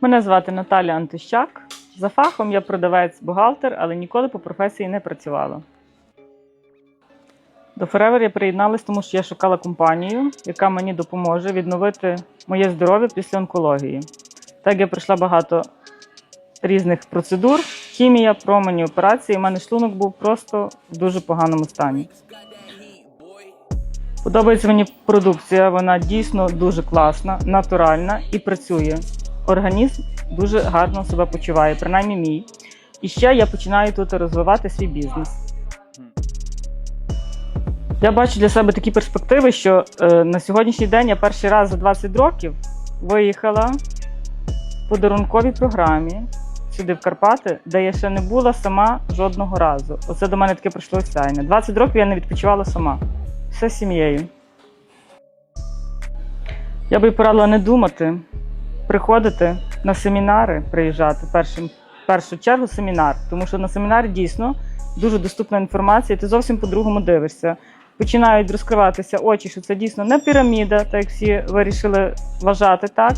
Мене звати Наталя Антищак. За фахом я продавець-бухгалтер, але ніколи по професії не працювала. До Forever я приєдналась, тому що я шукала компанію, яка мені допоможе відновити моє здоров'я після онкології. Так я пройшла багато різних процедур, хімія, промені, операції. У мене шлунок був просто в дуже поганому стані. Подобається мені продукція, вона дійсно дуже класна, натуральна і працює. Організм дуже гарно себе почуває, принаймні мій. І ще я починаю тут розвивати свій бізнес. Я бачу для себе такі перспективи, що е, на сьогоднішній день я перший раз за 20 років виїхала в подарунковій програмі сюди в Карпати, де я ще не була сама жодного разу. Оце до мене таке прийшло сяйне. 20 років я не відпочивала сама. Все сім'єю. Я би порадила не думати, приходити на семінари, приїжджати першим, в першу чергу семінар, тому що на семінарі дійсно дуже доступна інформація, ти зовсім по-другому дивишся. Починають розкриватися очі, що це дійсно не піраміда, так як всі вирішили вважати так.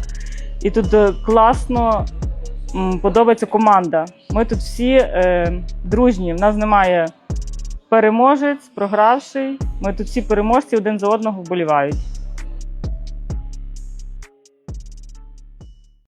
І тут е, класно подобається команда. Ми тут всі е, дружні, в нас немає переможець, програвший. Ми тут всі переможці один за одного вболівають.